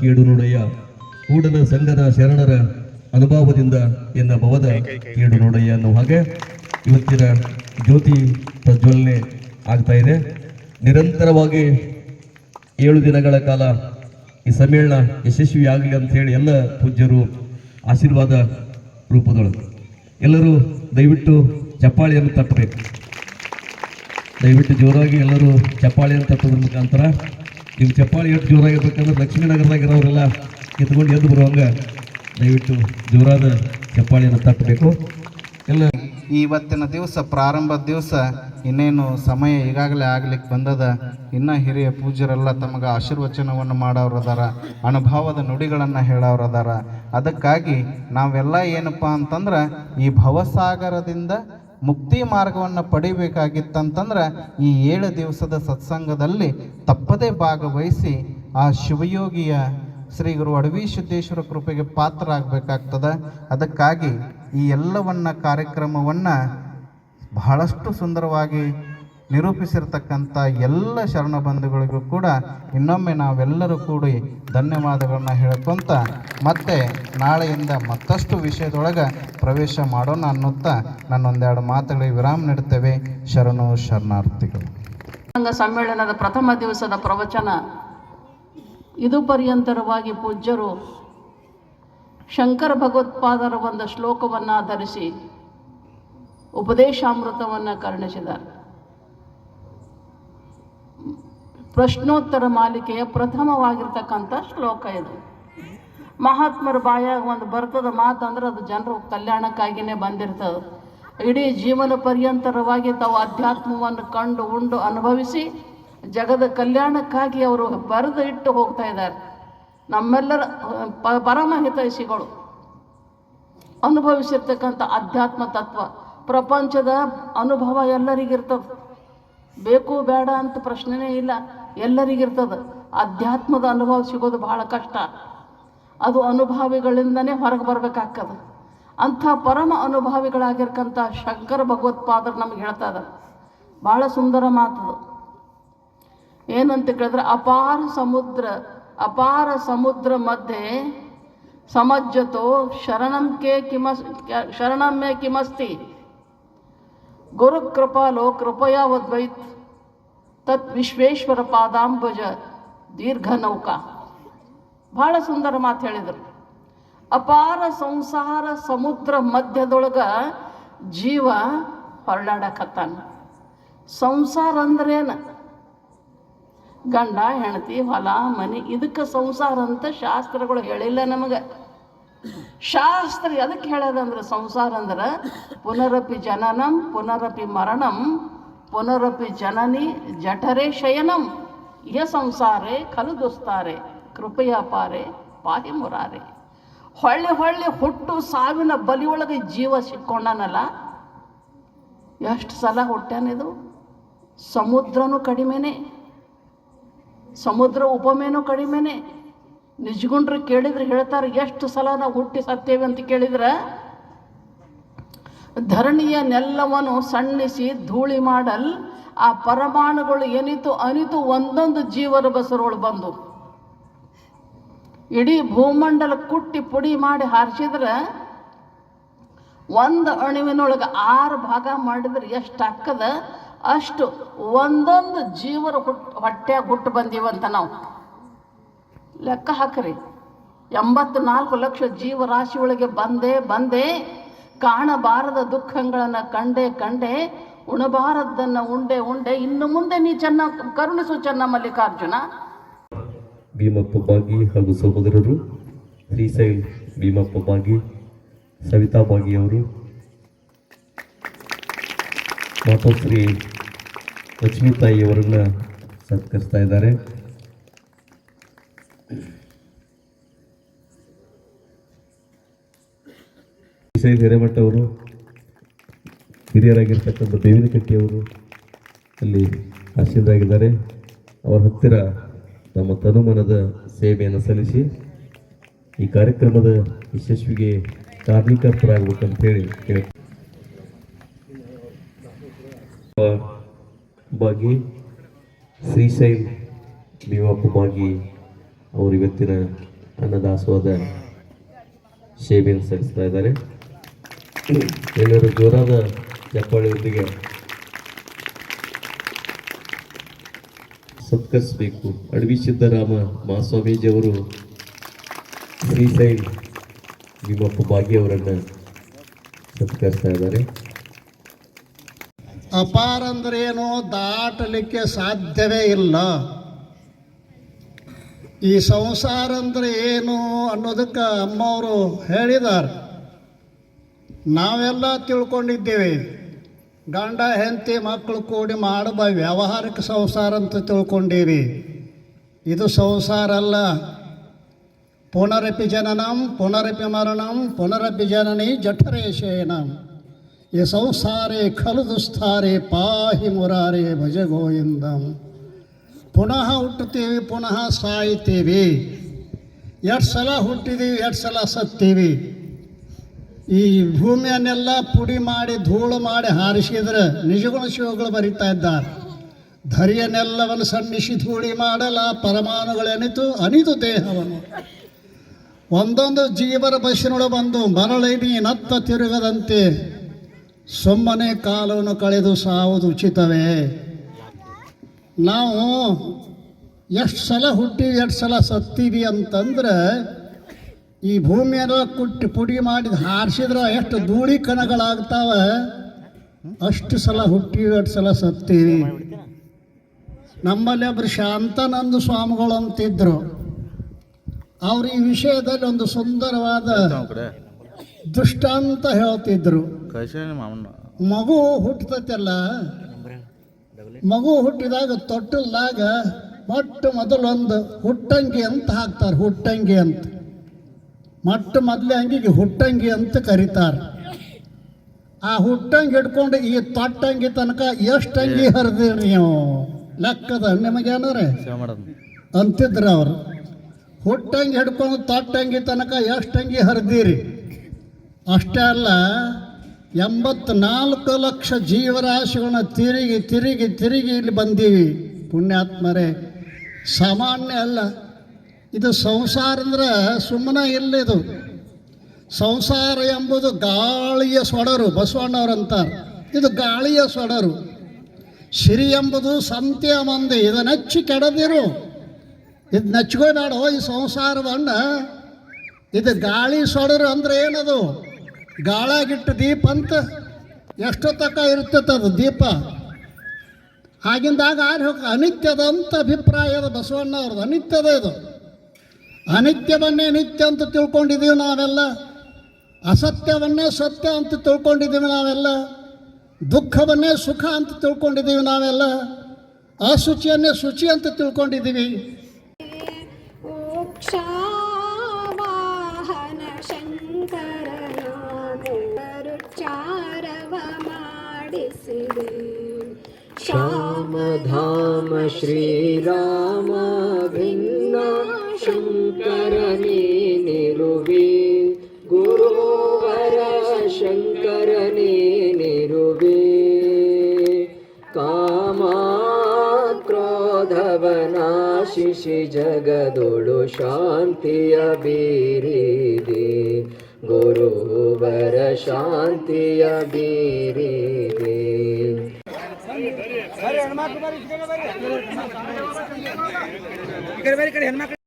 ಕೇಡು ನೋಡಯ್ಯ ಕೂಡಲ ಸಂಘದ ಶರಣರ ಅನುಭವದಿಂದ ಎನ್ನ ಭವದ ಕೇಡು ನೋಡಯ್ಯ ಅನ್ನೋ ಹಾಗೆ ಇವತ್ತಿನ ಜ್ಯೋತಿ ಪ್ರಜ್ವಲನೆ ಆಗ್ತಾ ಇದೆ. ನಿರಂತರವಾಗಿ ಏಳು ದಿನಗಳ ಕಾಲ ಈ ಸಮ್ಮೇಳನ ಯಶಸ್ವಿ ಆಗಲಿ ಅಂತ ಹೇಳಿ ಎಲ್ಲ ಪೂಜ್ಯರು ಆಶೀರ್ವಾದ ರೂಪದೊಳಗೆ. ಎಲ್ಲರೂ ದಯವಿಟ್ಟು ಚಪ್ಪಾಳಿಯನ್ನು ತಟ್ಟಬೇಕು ದಯವಿಟ್ಟು ಜೋರಾಗಿ ಎಲ್ಲರೂ ಚಪ್ಪಾಳಿಯನ್ನು ತಟ್ಟೋದ್ರ ಮುಖಾಂತರ ನೀವು ಚಪ್ಪಾಳಿ ಎಷ್ಟು ಜೋರಾಗಿರ್ಬೇಕಂದ್ರೆ ಲಕ್ಷ್ಮೀನಗರದಾಗ ಇರೋರೆಲ್ಲ ಕಿತ್ಕೊಂಡು ಎದ್ದು ಬರುವಂಗ ದಯವಿಟ್ಟು ಜೋರಾದ ಚಪ್ಪಾಳಿಯನ್ನು ತಟ್ಟಬೇಕು. ಎಲ್ಲ ಇವತ್ತಿನ ದಿವಸ ಪ್ರಾರಂಭ ದಿವಸ ಇನ್ನೇನು ಸಮಯ ಈಗಾಗಲೇ ಆಗ್ಲಿಕ್ಕೆ ಬಂದದ, ಇನ್ನ ಹಿರಿಯ ಪೂಜ್ಯರೆಲ್ಲ ತಮಗೆ ಆಶೀರ್ವಚನವನ್ನು ಮಾಡೋರದಾರ, ಅನುಭವದ ನುಡಿಗಳನ್ನು ಹೇಳೋರದಾರ. ಅದಕ್ಕಾಗಿ ನಾವೆಲ್ಲ ಏನಪ್ಪ ಅಂತಂದ್ರೆ ಈ ಭವಸಾಗರದಿಂದ ಮುಕ್ತಿ ಮಾರ್ಗವನ್ನು ಪಡಿಬೇಕಾಗಿತ್ತಂತಂದ್ರೆ ಈ ಏಳು ದಿವಸದ ಸತ್ಸಂಗದಲ್ಲಿ ತಪ್ಪದೇ ಭಾಗವಹಿಸಿ ಆ ಶಿವಯೋಗಿಯ ಶ್ರೀ ಗುರು ಅಡವಿ ಸಿದ್ದೇಶ್ವರ ಕೃಪೆಗೆ ಪಾತ್ರ ಆಗಬೇಕಾಗ್ತದೆ ಅದಕ್ಕಾಗಿ ಈ ಎಲ್ಲವನ್ನ ಕಾರ್ಯಕ್ರಮವನ್ನು ಬಹಳಷ್ಟು ಸುಂದರವಾಗಿ ನಿರೂಪಿಸಿರ್ತಕ್ಕಂಥ ಎಲ್ಲ ಶರಣ ಬಂಧುಗಳಿಗೂ ಕೂಡ ಇನ್ನೊಮ್ಮೆ ನಾವೆಲ್ಲರೂ ಕೂಡಿ ಧನ್ಯವಾದಗಳನ್ನ ಹೇಳ್ಕೊಂತ ಮತ್ತೆ ನಾಳೆಯಿಂದ ಮತ್ತಷ್ಟು ವಿಷಯದೊಳಗೆ ಪ್ರವೇಶ ಮಾಡೋಣ ಅನ್ನುತ್ತಾ ನಾನೊಂದೆರಡು ಮಾತುಗಳಿಗೆ ವಿರಾಮ ನೀಡುತ್ತೇವೆ. ಶರಣು ಶರಣಾರ್ಥಿಗಳು. ಸಮ್ಮೇಳನದ ಪ್ರಥಮ ದಿವಸದ ಪ್ರವಚನ. ಇದು ಪರ್ಯಂತರವಾಗಿ ಪೂಜ್ಯರು ಶಂಕರ ಭಗವತ್ಪಾದರ ಒಂದು ಶ್ಲೋಕವನ್ನು ಆಧರಿಸಿ ಉಪದೇಶಾಮೃತವನ್ನು ಕರುಣಿಸಿದ್ದಾರೆ. ಪ್ರಶ್ನೋತ್ತರ ಮಾಲಿಕೆಯ ಪ್ರಥಮವಾಗಿರ್ತಕ್ಕಂಥ ಶ್ಲೋಕ ಇದು. ಮಹಾತ್ಮರ ಬಾಯಾಗ ಒಂದು ಬರ್ತದ ಮಾತು ಅಂದ್ರೆ ಅದು ಜನರ ಕಲ್ಯಾಣಕ್ಕಾಗಿಯೇ ಬಂದಿರ್ತದೆ. ಇಡೀ ಜೀವನ ಪರ್ಯಂತರವಾಗಿ ತಾವು ಅಧ್ಯಾತ್ಮವನ್ನು ಕಂಡು ಉಂಡು ಅನುಭವಿಸಿ ಜಗದ ಕಲ್ಯಾಣಕ್ಕಾಗಿ ಅವರು ಬರೆದು ಇಟ್ಟು ಹೋಗ್ತಾ ಇದ್ದಾರೆ. ನಮ್ಮೆಲ್ಲರ ಪರಮ ಹಿತೈಷಿಗಳು. ಅನುಭವಿಸಿರ್ತಕ್ಕಂಥ ಅಧ್ಯಾತ್ಮ ತತ್ವ ಪ್ರಪಂಚದ ಅನುಭವ ಎಲ್ಲರಿಗಿರ್ತದೆ. ಬೇಕು ಬೇಡ ಅಂತ ಪ್ರಶ್ನೆನೇ ಇಲ್ಲ. ಎಲ್ಲರಿಗಿರ್ತದೆ. ಅಧ್ಯಾತ್ಮದ ಅನುಭವ ಸಿಗೋದು ಭಾಳ ಕಷ್ಟ. ಅದು ಅನುಭವಿಗಳಿಂದನೇ ಹೊರಗೆ ಬರಬೇಕಾಗ್ತದೆ. ಅಂಥ ಪರಮ ಅನುಭವಿಗಳಾಗಿರ್ಕಂಥ ಶಂಕರ ಭಗವತ್ಪಾದರು ನಮ್ಗೆ ಹೇಳ್ತಾ ಇದ್ದಾರೆ ಭಾಳ ಸುಂದರ ಮಾತದು. ಏನಂತ ಕೇಳಿದ್ರೆ ಅಪಾರ ಸಮುದ್ರ ಅಪಾರ ಸಮುದ್ರ ಮಧ್ಯೆ ಸಮಜ್ಜತೋ ಶರಣಂಕೆ ಕಿಮಸ್ ಶರಣಮ್ಮೆ ಕಿಮಸ್ತಿ. ಗುರುಕೃಪಾಲೋ ಕೃಪಯಾವದ್ವೈತ್ ತತ್ ವಿಶ್ವೇಶ್ವರ ಪಾದಾಂಬುಜ ದೀರ್ಘ ನೌಕಾ. ಭಾಳ ಸುಂದರ ಮಾತು ಹೇಳಿದರು. ಅಪಾರ ಸಂಸಾರ ಸಮುದ್ರ ಮಧ್ಯದೊಳಗ ಜೀವ ಹೊರಡಾಡಕತ್ತಾನ. ಸಂಸಾರ ಅಂದ್ರೇನು? ಗಂಡ, ಹೆಂಡತಿ, ಹೊಲ, ಮನೆ, ಇದಕ್ಕೆ ಸಂಸಾರ ಅಂತ ಶಾಸ್ತ್ರಗಳು ಹೇಳಿಲ್ಲ ನಮಗೆ. ಶಾಸ್ತ್ರ ಎದಕ್ಕೆ ಹೇಳೋದಂದ್ರೆ ಸಂಸಾರ ಅಂದ್ರೆ ಪುನರಪಿ ಜನನಂ, ಪುನರಪಿ ಮರಣಂ ಪುನರಪಿ ಜನನಿ ಜಠರೇ ಶಯನಂ ಇಹ ಸಂಸಾರೆ ಖಲು ದುಸ್ತಾರೆ, ಕೃಪೆಯ ಪಾರೆ ಪಾಹಿ ಮುರಾರೆ. ಹೊಳ್ಳಿ ಹೊಳ್ಳಿ ಹುಟ್ಟು ಸಾವಿನ ಬಲಿಯೊಳಗೆ ಜೀವ ಸಿಕ್ಕೊಂಡನಲ್ಲ? ಎಷ್ಟು ಸಲ ಹುಟ್ಟನಿದು? ಸಮುದ್ರನೂ ಕಡಿಮೆನೆ, ಸಮುದ್ರ ಉಪಮೇನೂ ಕಡಿಮೆನೆ. ನಿಜಗುಂಡ್ರು ಕೇಳಿದ್ರೆ ಹೇಳ್ತಾರೆ, ಎಷ್ಟು ಸಲ ನಾವು ಹುಟ್ಟಿ ಸತ್ತೇವೆ ಅಂತ ಕೇಳಿದ್ರೆ? ಧರಣಿಯ ನೆಲ್ಲವನ್ನು ಸಣ್ಣಿಸಿ ಧೂಳಿ ಮಾಡಲ್, ಆ ಪರಮಾಣುಗಳು ಏನಿತು ಅನಿತು ಒಂದೊಂದು ಜೀವರ ಬಸರುಗಳು ಬಂದು. ಇಡೀ ಭೂಮಂಡಲ ಕುಟ್ಟಿ ಪುಡಿ ಮಾಡಿ ಹಾರಿಸಿದ್ರೆ ಒಂದು ಅಣುವಿನೊಳಗೆ ಆರು ಭಾಗ ಮಾಡಿದ್ರೆ ಎಷ್ಟು ಹಾಕದ ಅಷ್ಟು ಒಂದೊಂದು ಜೀವರ ಹುಟ್ಟು ಹೊಟ್ಟೆಯಾಗ ಹುಟ್ಟು ಬಂದೀವಂತ ನಾವು. ಲೆಕ್ಕ ಹಾಕ್ರಿ. ಎಂಬತ್ನಾಲ್ಕು ಲಕ್ಷ ಜೀವರಾಶಿ ಒಳಗೆ ಬಂದೇ ಬಂದೆ ಕಾಣಬಾರದ ದುಃಖಗಳನ್ನು ಕಂಡೆ ಕಂಡೆ ಉಣಬಾರದ್ದನ್ನು ಉಂಡೆ ಉಂಡೆ ಇನ್ನು ಮುಂದೆ ನೀ ಚೆನ್ನ ಕರುಣಿಸು ಚೆನ್ನ ಮಲ್ಲಿಕಾರ್ಜುನ. ಭೀಮಪ್ಪ ಬಾಗಿ ಹಾಗೂ ಸಹೋದರರು ಶ್ರೀಶೈಲ್ ಭೀಮಪ್ಪ ಬಾಗಿ ಸವಿತಾ ಬಾಗಿ ಅವರು, ಮಾತೋಶ್ರೀ ಲಕ್ಷ್ಮೀತಾಯಿಯವರನ್ನ ಸತ್ಕರಿಸ್ತಾ ಇದ್ದಾರೆ. ಶ್ರೀಶೈಲ್ ಹಿರೇಮಠ ಅವರು ಹಿರಿಯರಾಗಿರ್ತಕ್ಕಂಥ ಬೇವಿನ ಕಟ್ಟಿಯವರು ಅಲ್ಲಿ ಆಶೀರ್ವಾಗಿದ್ದಾರೆ ಅವರ ಹತ್ತಿರ ನಮ್ಮ ತನುಮನದ ಸೇವೆಯನ್ನು ಸಲ್ಲಿಸಿ ಈ ಕಾರ್ಯಕ್ರಮದ ಯಶಸ್ವಿಗೆ ಕಾರಣೀಕರ್ತರಾಗಬೇಕಂತ ಹೇಳಿ ಕೇಳಿ ಶ್ರೀಶೈಲ್ ಭೀಮಪ್ಪ ಬಾಗಿ ಅವರು ಇವತ್ತಿನ ಅನ್ನದಾಸವಾದ ಸೇವೆಯನ್ನು ಸಲ್ಲಿಸ್ತಾ ಇದ್ದಾರೆ. ಎಲ್ಲರೂ ಜೋರಾದ ಚಪ್ಪಾಳೆಯೊಂದಿಗೆ ಸತ್ಕರಿಸಬೇಕು ಅಡವಿ ಸಿದ್ದರಾಮ ಮಹಾಸ್ವಾಮೀಜಿಯವರು ಶ್ರೀಶೈಲ್ ಭೀಮಪ್ಪ ಭಾಗಿಯವರನ್ನು ಸತ್ಕರಿಸ್ತಾ ಇದ್ದಾರೆ. ಅಪಾರ ಅಂದ್ರೇನು ದಾಟಲಿಕ್ಕೆ ಸಾಧ್ಯವೇ ಇಲ್ಲ. ಈ ಸಂಸಾರ ಅಂದ್ರೆ ಏನು ಅನ್ನೋದಕ್ಕೆ ಅಮ್ಮವರು ಹೇಳಿದ್ದಾರೆ. ನಾವೆಲ್ಲ ತಿಳ್ಕೊಂಡಿದ್ದೇವೆ. ಗಂಡ, ಹೆಂಡತಿ, ಮಕ್ಕಳು ಕೂಡಿ ಮಾಡುವ ವ್ಯಾವಹಾರಿಕ ಸಂಸಾರ ಅಂತ ತಿಳ್ಕೊಂಡೀವಿ ಇದು ಸಂಸಾರ ಅಲ್ಲ. ಪುನರಪಿ ಜನನಂ, ಪುನರಪಿ ಮರಣಂ, ಪುನರಪಿ ಜನನಿ ಜಠರೇಶೇನಂ. ಈ ಸಂಸಾರೇ ಖಲು ಪಾಹಿ ಮುರಾರೆ ಭಜ ಗೋವಿಂದಂ. ಪುನಃ ಹುಟ್ಟುತ್ತೀವಿ, ಪುನಃ ಸಾಯ್ತೀವಿ ಎರಡು ಸಲ ಹುಟ್ಟಿದ್ದೀವಿ ಎರಡು ಸಲ ಸತ್ತೀವಿ. ಈ ಭೂಮಿಯನ್ನೆಲ್ಲ ಪುಡಿ ಮಾಡಿ, ಧೂಳು ಮಾಡಿ ಹಾರಿಸಿದ್ರೆ ನಿಜಗುಣ ಶಿವಗಳು ಬರಿತಾ ಇದ್ದಾರೆ. ಧರಿಯನ್ನೆಲ್ಲವನ್ನು ಸಣ್ಣಿಸಿ ಧೂಳಿ ಮಾಡಲ, ಪರಮಾಣುಗಳೆನಿತು, ಅನಿತು ದೇಹವನ್ನು. ಒಂದೊಂದು ಜೀವರ ಬಸ್ಸಿನೊಳ ಬಂದು ಮರಳಿನಿ ನತ್ತ ತಿರುಗದಂತೆ ಸುಮ್ಮನೆ ಕಾಲವನ್ನು ಕಳೆದು ಸಾವುದು ಉಚಿತವೇ. ನಾವು ಎಷ್ಟು ಸಲ ಹುಟ್ಟಿ, ಎಷ್ಟು ಸಲ ಸತ್ತೀವಿ ಅಂತಂದ್ರೆ ಈ ಭೂಮಿಯನ್ನು ಕುಟ್ಟಿ ಪುಡಿ ಮಾಡಿ ಹಾರಿಸಿದ್ರೆ ಎಷ್ಟು ಧೂಳಿ ಕಣಗಳಾಗ್ತಾವ? ಅಷ್ಟು ಸಲ ಹುಟ್ಟಿ, ಅಷ್ಟು ಸಲ ಸತ್ತೀವಿ ನಮ್ಮಲ್ಲಿ ಒಬ್ರು ಶಾಂತಾನಂದ ಸ್ವಾಮಿಗಳು ಅಂತಿದ್ರು. ಅವ್ರು ಈ ವಿಷಯದಲ್ಲಿ ಒಂದು ಸುಂದರವಾದ ದೃಷ್ಟಾಂತ ಹೇಳ್ತಿದ್ರು. ಮಗು ಹುಟ್ಟತಲ್ಲ ಮಗು ಹುಟ್ಟಿದಾಗ ತೊಟ್ಟಲ್ದಾಗ ಮೊಟ್ಟ ಮೊದಲೊಂದು ಹುಟ್ಟಂಗಿ ಅಂತ ಹಾಕ್ತಾರೆ, ಹುಟ್ಟಂಗಿ ಅಂತ. ಮೊಟ್ಟ ಮೊದಲೇ ಅಂಗಿಗೆ ಹುಟ್ಟಂಗಿ ಅಂತ ಕರೀತಾರೆ. ಆ ಹುಟ್ಟಂಗಿ ಹಿಡ್ಕೊಂಡು ಈ ತೊಟ್ಟಂಗಿ ತನಕ ಎಷ್ಟು ಅಂಗಿ ಹರಿದಿರಿ ನೀವು? ಲೆಕ್ಕದ ನಿಮಗೇನಾರೆ ಅಂತಿದ್ರು ಅವರು. ಹುಟ್ಟಂಗಿ ಹಿಡ್ಕೊಂಡು ತೊಟ್ಟಂಗಿ ತನಕ ಎಷ್ಟು ಅಂಗಿ ಹರಿದಿರಿ? ಅಷ್ಟೇ ಅಲ್ಲ ಎಂಬತ್ನಾಲ್ಕು ಲಕ್ಷ ಜೀವರಾಶಿಗಳನ್ನ ತಿರುಗಿ ತಿರುಗಿ ತಿರುಗಿ ಇಲ್ಲಿ ಬಂದೀವಿ. ಪುಣ್ಯಾತ್ಮರೇ. ಸಾಮಾನ್ಯ ಅಲ್ಲ. ಇದು ಸಂಸಾರ ಅಂದ್ರೆ ಸುಮ್ಮನೆ ಇಲ್ಲ ಇದು. ಸಂಸಾರ ಎಂಬುದು ಗಾಳಿಯ ಸೊಡರು ಅಂತಾರೆ ಇದು ಗಾಳಿಯ ಸೊಡರು. ಸಿರಿ ಎಂಬುದು ಸಂತೆಯ ಮಂದಿ, ಇದು ನಚ್ಚಿ ಕೆಡದಿರು. ಇದು ನಚ್ಕೋಬೇಡ ಈ ಸಂಸಾರವನ್ನ. ಇದು ಗಾಳಿ ಸೊಡರು ಅಂದ್ರೆ ಏನದು? ಗಾಳಾಗಿಟ್ಟು ದೀಪ ಅಂತ. ಎಷ್ಟು ತಕ್ಕ ಇರ್ತೈತೆ ಅದು ದೀಪ. ಆಗಿಂದಾಗ ಆರು ಹೋಗಿ ಅನಿತ್ಯದ ಅಂತ ಅಭಿಪ್ರಾಯದ ಬಸವಣ್ಣ ಅವ್ರದ್ದು ಅನಿತ್ಯದ ಇದು. ಅನಿತ್ಯವನ್ನೇ ನಿತ್ಯ ಅಂತ ತಿಳ್ಕೊಂಡಿದ್ದೀವಿ ನಾವೆಲ್ಲ. ಅಸತ್ಯವನ್ನೇ ಸತ್ಯ ಅಂತ ತಿಳ್ಕೊಂಡಿದ್ದೀವಿ ನಾವೆಲ್ಲ. ದುಃಖವನ್ನೇ ಸುಖ ಅಂತ ತಿಳ್ಕೊಂಡಿದ್ದೀವಿ ನಾವೆಲ್ಲ. ಅಶುಚಿಯನ್ನೇ ಶುಚಿ ಅಂತ ತಿಳ್ಕೊಂಡಿದ್ದೀವಿ. ಓಕ್ಷಾವಾಹನ ಶ್ರೀರಾಮ ರುಚಾರವ ಶಂಕರನೇ ನಿರುವೆ ಗುರುವರ ಶಂಕರನೇ ನಿರುವೆ ಕಾಮ ಕ್ರೋಧವನಾಶಿಷಿ ಜಗದೊಳು ಶಾಂತಿಯ ಬೀರಿದೆ ಗುರುವರ ಶಾಂತಿಯ ಬೀರಿದೆ ಬರ್ರಿ ಹನುಮಕ್ಕ ಬರ್ರಿ ಈ ಕಡೆ ಬರ್ರಿ ಈ ಕಡೆ ಹನುಮಕ್ಕ